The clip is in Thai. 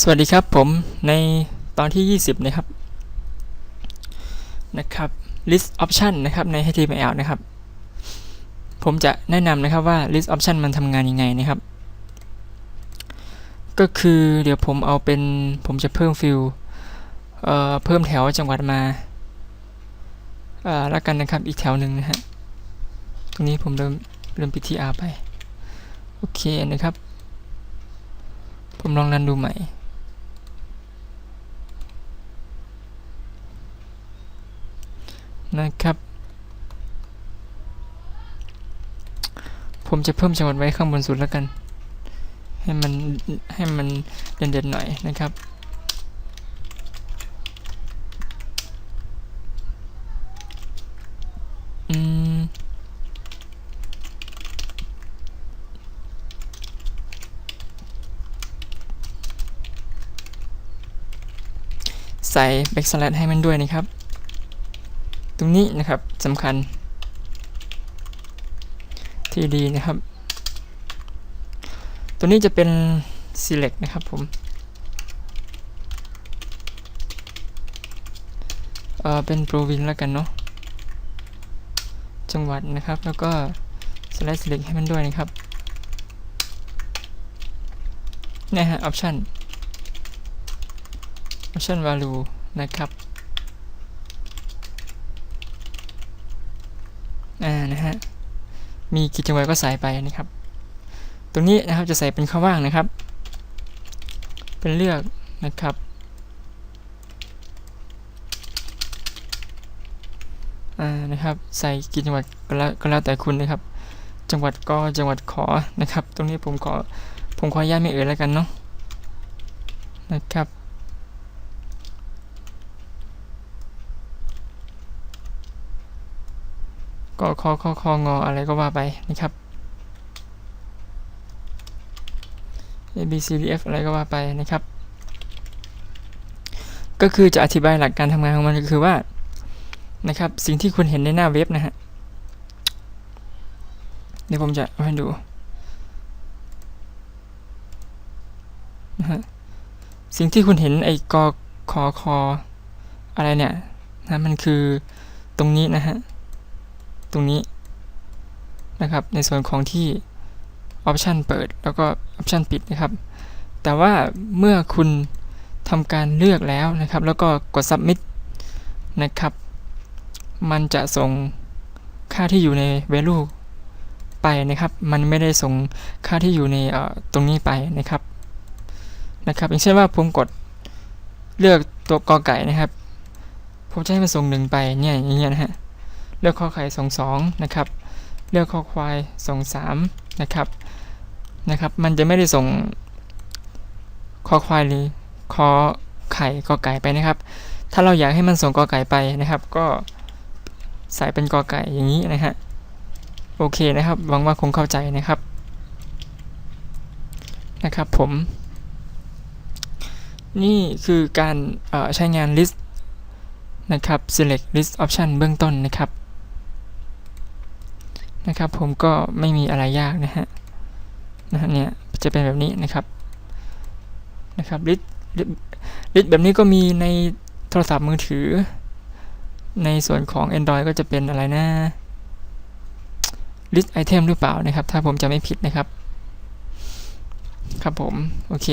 สวัสดีครับผมในตอนที่ 20 นะครับ นะครับ list option นะครับใน HTML นะครับ ผมจะแนะนำนะครับว่า list option มันทำงานยังไงนะครับ ก็คือเดี๋ยวผมเอาเป็นผมจะเพิ่มฟิลเอ่อเพิ่มแถวจังหวัดมาเอ่อแล้วกันนะครับอีกแถวหนึ่งนะฮะตรงนี้ผมเริ่มเริ่ม PTR ไป โอเคนะครับผมลองรันดูใหม่ นะครับ ผมจะเพิ่มจังหวัดไว้ข้างบนสุดแล้วกัน ให้มันให้มันเด่นๆหน่อยนะครับใส่ backslash ให้มันด้วยนะครับ ตรงนี้นะครับสำคัญที่ดีนะครับ ตัวนี้จะเป็น select นะครับผมเออเป็น province แล้วกันเนาะจังหวัดนะครับ แล้วก็ select select ให้มันด้วยนะครับเนี่ยฮะ option option value นะครับ อ่านะฮะมีกี่จังหวัดก็ใส่ไปนะครับ ตรงนี้นะครับจะใส่เป็นข้อว่างนะครับ เป็นเลือกนะครับ อ่านะครับใส่กี่จังหวัดก็แล้วก็แล้วแต่คุณนะครับ จังหวัดก็จังหวัดขอนะครับ ตรงนี้ผมขอผมขออนุญาตไม่เอ่ยแล้วกันเนาะนะครับ ก็คอคอคองออะไรก็ว่าไปนะครับ A B C D F อะไรก็ว่าไปนะครับ ก็คือจะอธิบายหลักการทำงานของมันก็คือว่านะครับ สิ่งที่คุณเห็นในหน้าเว็บนะฮะเดี๋ยวผมจะให้ดูนะฮะสิ่งที่คุณเห็นไอ้กอคอคออะไรเนี่ยนะมันคือตรงนี้นะฮะ ตรงนี้นะครับในส่วนของที่ Option เปิดแล้วก็ Option ปิดนะครับ แต่ว่าเมื่อคุณทำการเลือกแล้วนะครับ แล้วก็กด Submit นะครับ มันจะส่งค่าที่อยู่ใน value ไปนะครับ มันไม่ได้ส่งค่าที่อยู่ในตรงนี้ไปนะครับนะครับ อย่างเช่นว่าผมกดเลือกตัวกอไก่นะครับ ผมจะให้มันส่งหนึ่งไปเนี่ยอย่างเงี้ยนะฮะ เลือกข้อไข่ส่ง2นะครับ เลือกข้อควายส่ง3นะครับนะครับ มันจะไม่ได้ส่งข้อควายหรือขอไข่กอไก่ไปนะครับ ถ้าเราอยากให้มันส่งกอไก่ไปนะครับ ก็ใส่เป็นกอไก่อย่างนี้นะฮะโอเคนะครับหวังว่าคงเข้าใจนะครับนะครับผม นี่คือการใช้งาน list นะครับ select list option เบื้องต้นนะครับ นะครับ ผมก็ไม่มีอะไรยากนะฮะนะฮะเนี่ยจะเป็นแบบนี้นะครับนะครับ list list แบบนี้ก็มีในโทรศัพท์มือถือ ในส่วนของ Android ก็จะเป็นอะไรนะ list item หรือเปล่านะครับ ถ้าผมจะไม่ผิดนะครับ ครับผม โอเค